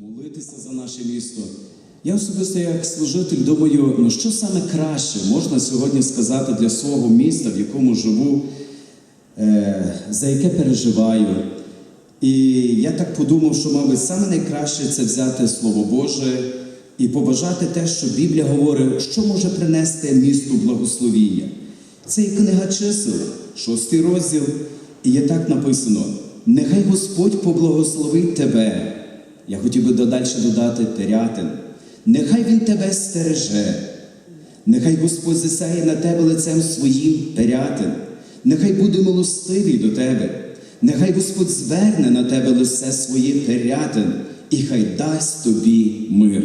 молитися за наше місто. Я особисто як служитель думаю, ну що саме краще можна сьогодні сказати для свого міста, в якому живу, е, за яке переживаю. І я так подумав, що, мабуть, саме найкраще це взяти Слово Боже і побажати те, що Біблія говорить, що може принести місту благословіння. Це є книга чисел, шостий розділ, і є так написано: нехай Господь поблагословить тебе. Я хотів би додалі додати Терятин. Нехай Він тебе стереже, нехай Господь засяє на тебе лицем своїм Терятин, нехай буде милостивий до тебе, нехай Господь зверне на тебе лице своє Терятин, і хай дасть тобі мир.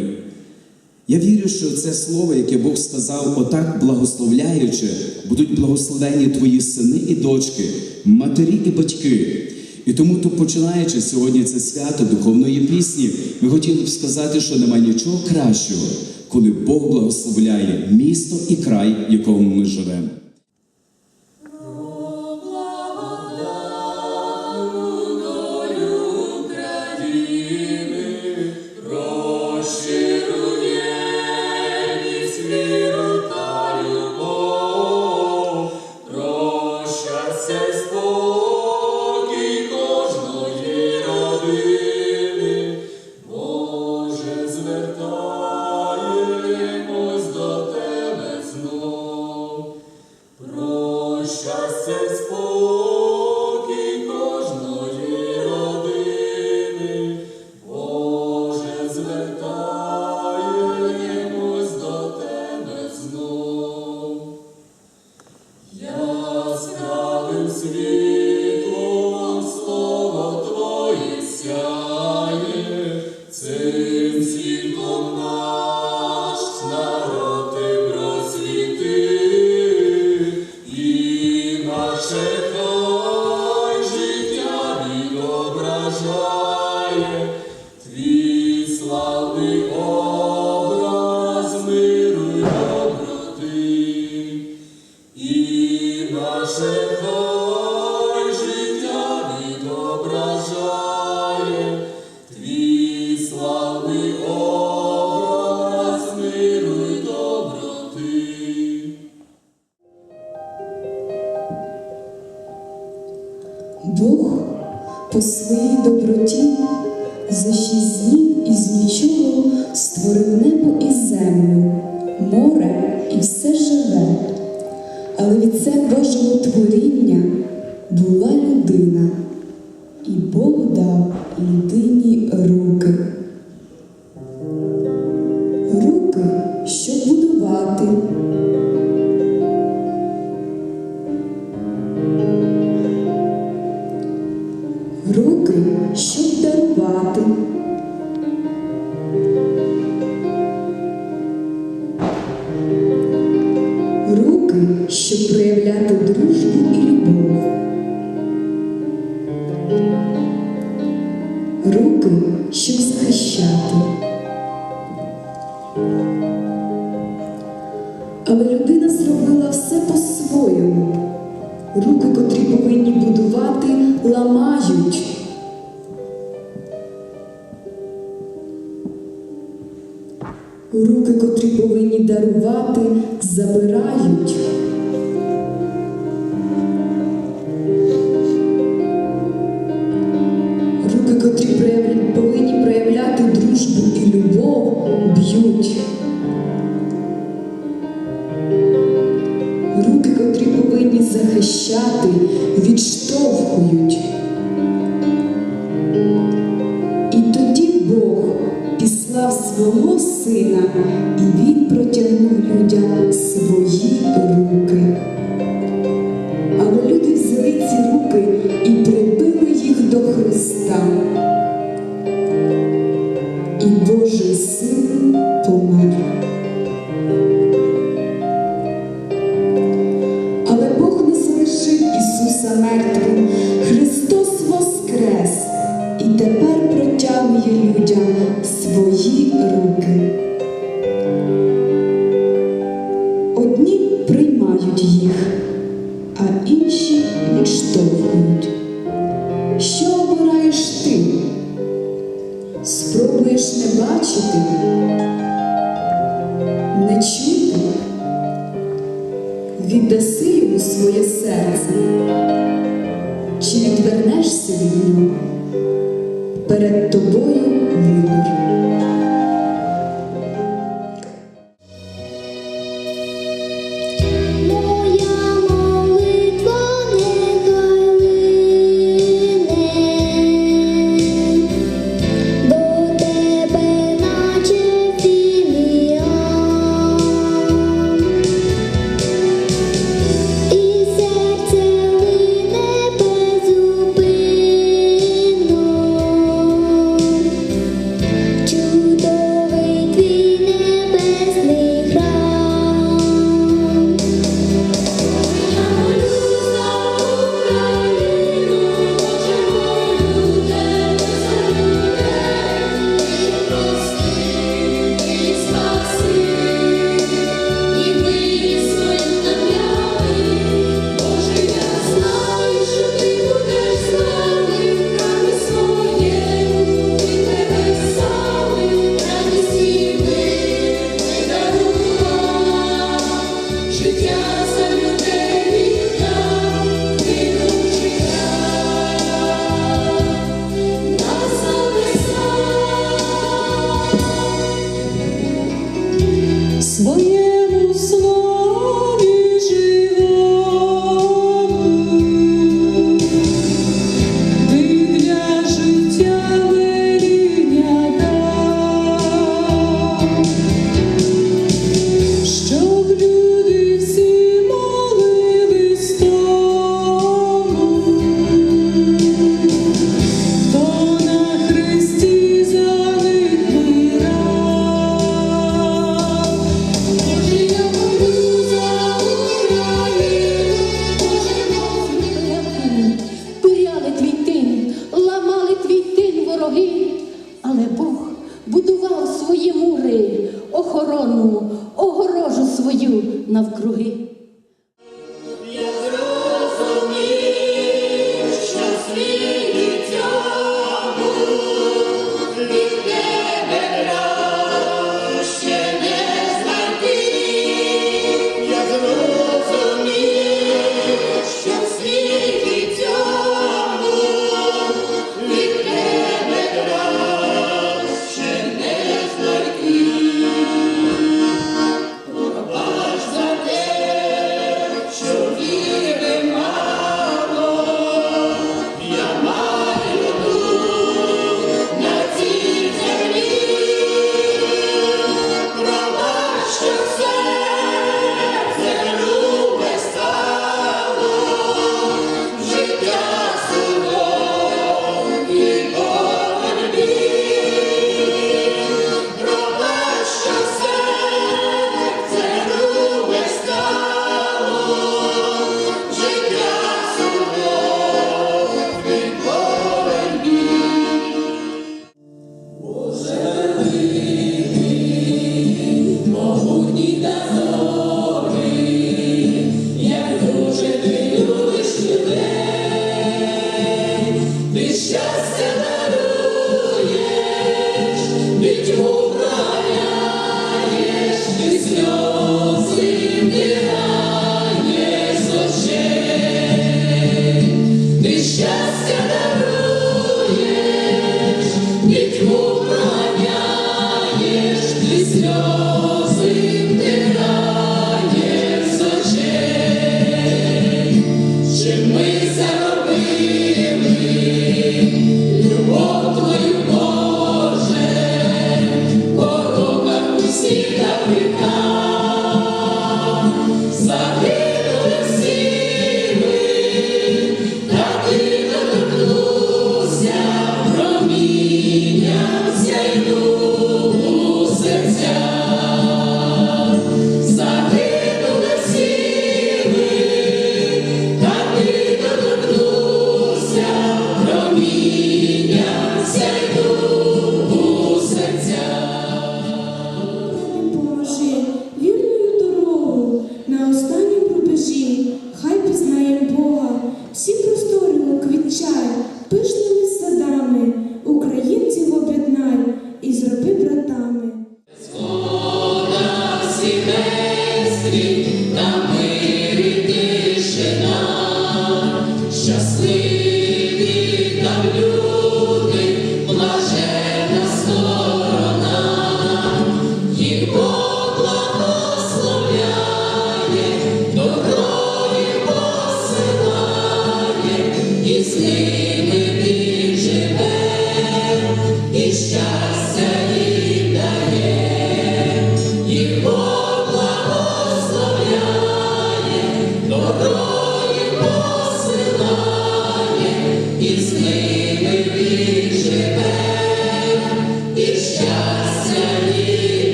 Я вірю, що це слово, яке Бог сказав, отак благословляючи, будуть благословені твої сини і дочки, матері і батьки. І тому, то, починаючи сьогодні це свято духовної пісні, ми хотіли б сказати, що немає нічого кращого, коли Бог благословляє місто і край, в якому ми живемо. І наше життя відображає твій славний образ миру й доброти. Бог по своїй доброті за шість днів із нічого створив небо і землю, море і все живе. Але від це Божого творіння була людина, і Бог дав людині руки. Руки, щоб будувати, і любов. Руки, щоб захищати. Але людина зробила все по-своєму. Руки, котрі повинні будувати, ламають. Руки, котрі повинні дарувати, забирають. Котрі повинні захищати, відштовхують. І тоді Бог післав свого сина, і він протягнув людям свої серце, чи відвернешся від нього, перед тобою вибір. своєму слову. будував свої мури, охорону, огорожу свою навкруги. me.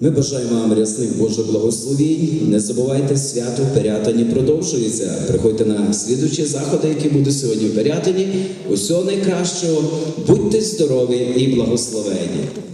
Ми бажаємо вам рясних Божих благословінь. Не забувайте, свято в Пирятині продовжується. Приходьте на слідучі заходи, які будуть сьогодні в Пирятині. Усього найкращого, будьте здорові і благословені.